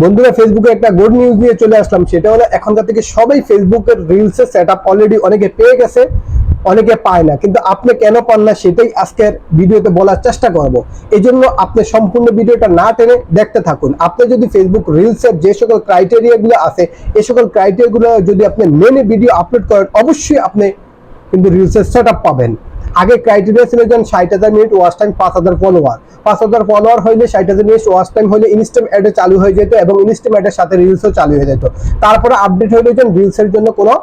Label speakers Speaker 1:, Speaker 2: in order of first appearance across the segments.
Speaker 1: বন্ধুরা ফেসবুকে একটা গুড নিউজ নিয়ে চলে আসলাম। সেটা হলো, এখনকার থেকে সবাই ফেসবুকের রিলসের সেট আপ অলরেডি অনেকে পেয়ে গেছে, অনেকে পায় না। কিন্তু আপনি কেন পান না, সেটাই আজকের ভিডিওতে বলার চেষ্টা করব। এই জন্য আপনি সম্পূর্ণ ভিডিওটা না টেনে দেখতে থাকুন। আপনি যদি ফেসবুক রিলসের যে সকল ক্রাইটেরিয়া গুলো আছে এই সকল ক্রাইটেরিয়া গুলো যদি আপনি মেনে ভিডিও আপলোড করেন, অবশ্যই আপনি কিন্তু রিলসের সেট আপ পাবেন। আগে ক্রাইটেরিয়া ছিল যেন ষাট হাজার মিনিট ওয়াচ টাইম পাঁচ হাজার ফলোয়ার পাঁচ হাজার ফলোয়ার হইলে ষাট হাজার মিনিট ওয়াচ টাইম হলে ইনস্টাম অ্যাডে চালু হয়ে যেত এবং ইনস্টাম অ্যাডের সাথে রিলসও চালু হয়ে যেত। তারপরে আপডেট হইলে যেন রিলসের জন্য কোনো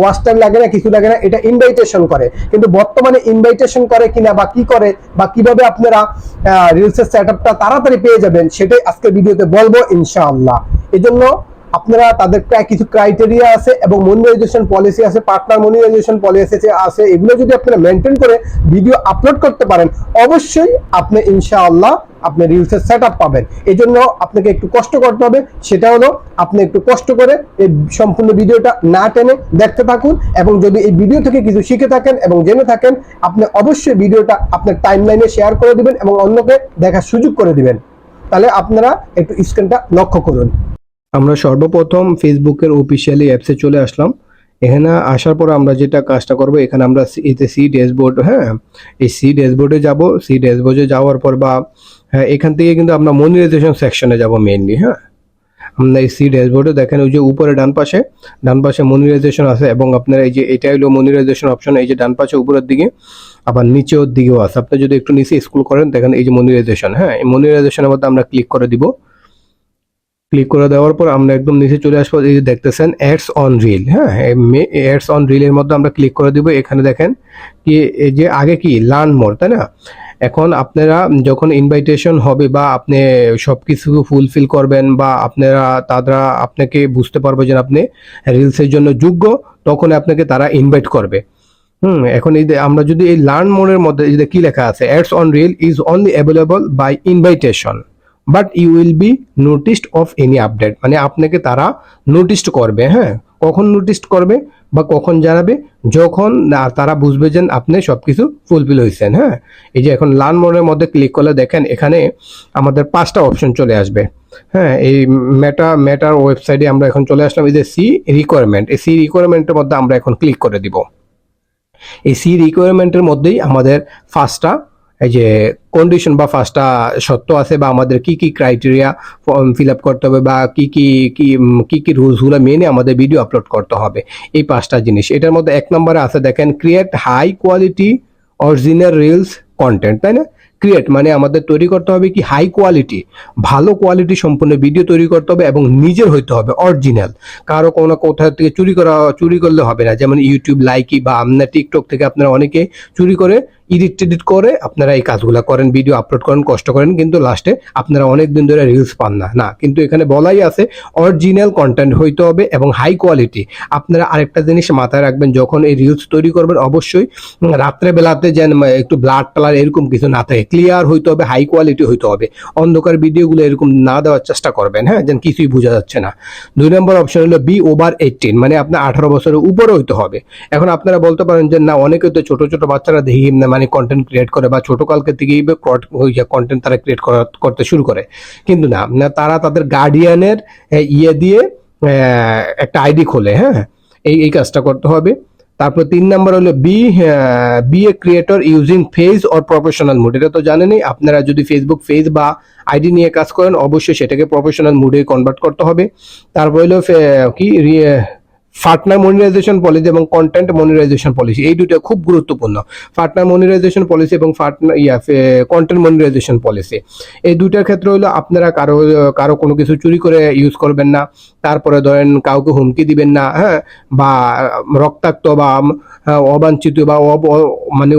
Speaker 1: ওয়াচ টাইম লাগে না, কিছু লাগে না, এটা ইনভাইটেশন করে। কিন্তু বর্তমানে ইনভাইটেশন করে কিনা বা কি করে বা কীভাবে আপনারা রিলসের সেট আপটা তাড়াতাড়ি পেয়ে যাবেন, সেটাই আজকে ভিডিওতে বলব ইনশাআল্লাহ। এই জন্য আপনারা তাদের কিছু ক্রাইটেরিয়া আছে এবং মনিটাইজেশন পলিসি আছে পার্টনার মনিটাইজেশন পলিসি আছে এগুলো যদি আপনারা মেনটেন করে ভিডিও আপলোড করতে পারেন, অবশ্যই আপনি ইনশাআল্লাহ আপনি রিলসের সেট আপ পাবেন। এই জন্য আপনাকে একটু কষ্ট করতে হবে। সেটা হলো আপনি একটু কষ্ট করে এই সম্পূর্ণ ভিডিওটা না টেনে দেখতে থাকুন এবং যদি এই ভিডিও থেকে কিছু শিখে থাকেন এবং জেনে থাকেন, আপনি অবশ্যই ভিডিওটা আপনার টাইম লাইনে শেয়ার করে দিবেন এবং অন্যকে দেখার সুযোগ করে দিবেন। তাহলে আপনারা একটু স্ক্রিনটা লক্ষ্য করুন। আমরা সর্বপ্রথম ফেসবুকের অফিসিয়ালি অ্যাপসে চলে আসলাম। এখানে আসার পর আমরা যেটা কাজটা করব, এখানে আমরা এতে সি ড্যাশবোর্ড হ্যাঁ? এই সি ড্যাশবোর্ডে যাব। সি ড্যাশবোর্ডে যাওয়ার পর বা হ্যাঁ এখান থেকে কিন্তু আমরা মনিটাইজেশন সেকশনে যাব মেইনলি হ্যাঁ? আমরা এই সি ড্যাশবোর্ডে দেখেন, ওই যে উপরে ডান পাশে ডান পাশে মনিটাইজেশন আছে এবং আপনার এই যে, এটা হলো মনিটাইজেশন অপশন এই যে ডান পাশে উপরের দিকে, আবার নিচের দিকেও আছে। আপনি যদি একটু নিচে স্ক্রল করেন, দেখেন এই যে মনিটাইজেশন হ্যাঁ? এই মনিটাইজেশনের মধ্যে আমরা ক্লিক করে দিব। ক্লিক করে দেওয়ার পর আমরা একদম নিচে চলে আসব, এই যে দেখতেছেন অ্যাডস অন রিল হ্যাঁ? অ্যাডস অন রিলের মধ্যে আমরা ক্লিক করে দিব। এখানে দেখেন কি, এই যে আগে কি লার্ন মোর তাই না? এখন আপনারা যখন ইনভাইটেশন হবে বা আপনি সব কিছু ফুলফিল করবেন বা আপনারা, তারা আপনাকে বুঝতে পারবে যে আপনি রিলসের জন্য যোগ্য, তখন আপনাকে তারা ইনভাইট করবে। হুম, এখন এই আমরা যদি এই লার্ন মোডের মধ্যে কি লেখা আছে ads on reel is only available by invitation but you will be noticed of any update মানে আপনাকে তারা নোটিসড করবে হ্যাঁ? কখন নোটিসড করবে বা কখন জানাবে? যখন তারা বুঝবে যে আপনি সবকিছু ফুলফিল হয়েছেন হ্যাঁ? এই যে এখন লার্ন মোডের মধ্যে ক্লিক করলে দেখেন এখানে আমাদের পাঁচটা অপশন চলে আসবে হ্যাঁ? এই মেটা মেটার ওয়েবসাইটে আমরা এখন চলে আসলাম, এই যে সি রিকোয়ারমেন্ট এই সি রিকোয়ারমেন্টের মধ্যে আমরা এখন ক্লিক করে দিব। এই সি রিকোয়ারমেন্টের মধ্যেই আমাদের ফার্স্টটা এই যে কন্ডিশন বা ফার্স্টটা সত্য আছে বা আমাদের কি কি ক্রাইটেরিয়া ফিল আপ করতে হবে বা কি কি কি কি রুলসগুলো মেনে আমাদের ভিডিও আপলোড করতে হবে? এই পাঁচটা জিনিস। এটার মধ্যে এক নম্বরে আছে দেখেন create high quality original reels content তাই না? ক্রিয়েট মানে আমাদের তৈরি করতে হবে কি হাই কোয়ালিটি ভালো কোয়ালিটি সম্পূর্ণ ভিডিও তৈরি করতে হবে এবং নিজের হইতে হবে অরিজিনাল কারও কোনো কোথা থেকে চুরি করা, চুরি করলে হবে না। যেমন ইউটিউব লাইকি বা আপনার টিকটক থেকে আপনারা অনেকে চুরি করে এডিট টেডিট করে আপনারা এই কাজগুলো করেন ভিডিও আপলোড করেন, কষ্ট করেন, কিন্তু লাস্টে আপনারা অনেক দিন ধরে রিলস পান না। না, কিন্তু এখানে বলাই আছে অরিজিনাল কন্টেন্ট হইতে হবে এবং হাই কোয়ালিটি আপনারা আরেকটা জিনিস মাথায় রাখবেন, যখন এই রিলস তৈরি করবেন, অবশ্যই রাত্রেবেলাতে যেন একটু ব্লাড টালার এরকম কিছু না থাকে। ক্লিয়ার হইতে হবে হাই কোয়ালিটি হইতে হবে। অন্ধকার ভিডিওগুলো এরকম না দেওয়ার চেষ্টা করবেন হ্যাঁ? যেন কিছুই বোঝা যাচ্ছে না। দুই নম্বর অপশন হলো বি ওভার এইটিন মানে আপনার আঠারো বছরের উপরে হইতে হবে। এখন আপনারা বলতে পারেন যে, না, অনেকে তো ছোট ছোট বাচ্চারা দেখি মানে কন্টেন্ট ক্রিয়েট করে, বা ছোট কালকে থেকেই কন্টেন্ট তারা ক্রিয়েট করতে শুরু করে। কিন্তু না তারা তাদের গার্ডিয়ানের ইয়ে দিয়ে একটা আইডি খোলে হ্যাঁ? এই এই কাজটা করতে হবে। তারপর তিন নাম্বার হলো be be a creator using page or professional mode এটা তো জানেনই, আপনারা যদি ফেসবুক ফেজ বা আইডি নিয়ে কাজ করেন, অবশ্যই সেটাকে প্রফেশনাল মুডে কনভার্ট করতে হবে। তারপর হলো কি পার্টনার মনিটাইজেশন পলিসি এবং কন্টেন্ট মনিটাইজেশন পলিসি এই দুটো খুব গুরুত্বপূর্ণ। পার্টনার মনিটাইজেশন পলিসি এবং পার্টনার ইয়া কন্টেন্ট মনিটাইজেশন পলিসি এই দুইটার ক্ষেত্রে হলো আপনারা কারও কারও কোনো কিছু চুরি করে ইউজ করবেন না তারপরে ধরেন কাউকে হুমকি দিবেন না হ্যাঁ বা রক্তাক্ত বা আহ, অবাঞ্ছিত বা মানে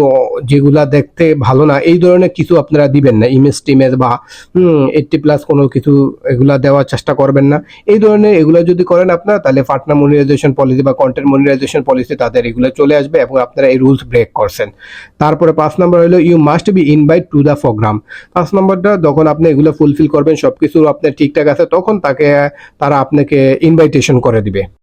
Speaker 1: যেগুলা দেখতে ভালো না, এই ধরনের কিছু আপনারা দিবেন না ইমেজ টিমেজ বা এইটটি প্লাস কোনো কিছু এগুলা দেওয়ার চেষ্টা করবেন না। এই ধরনের এগুলো যদি করেন আপনারা, তাহলে পার্টনার মনিটাইজেশন পলিসি বা কন্টেন্ট মনিটাইজেশন পলিসি তাদের এগুলো চলে আসবে এবং আপনারা এই রুলস ব্রেক করছেন। তারপরে পাঁচ নম্বর হলো you must be invite to the program পাঁচ নম্বরটা যখন আপনি এগুলো ফুলফিল করবেন সব সবকিছু আপনার ঠিকঠাক আছে, তখন তাকে, তারা আপনাকে ইনভাইটেশন করে দিবে।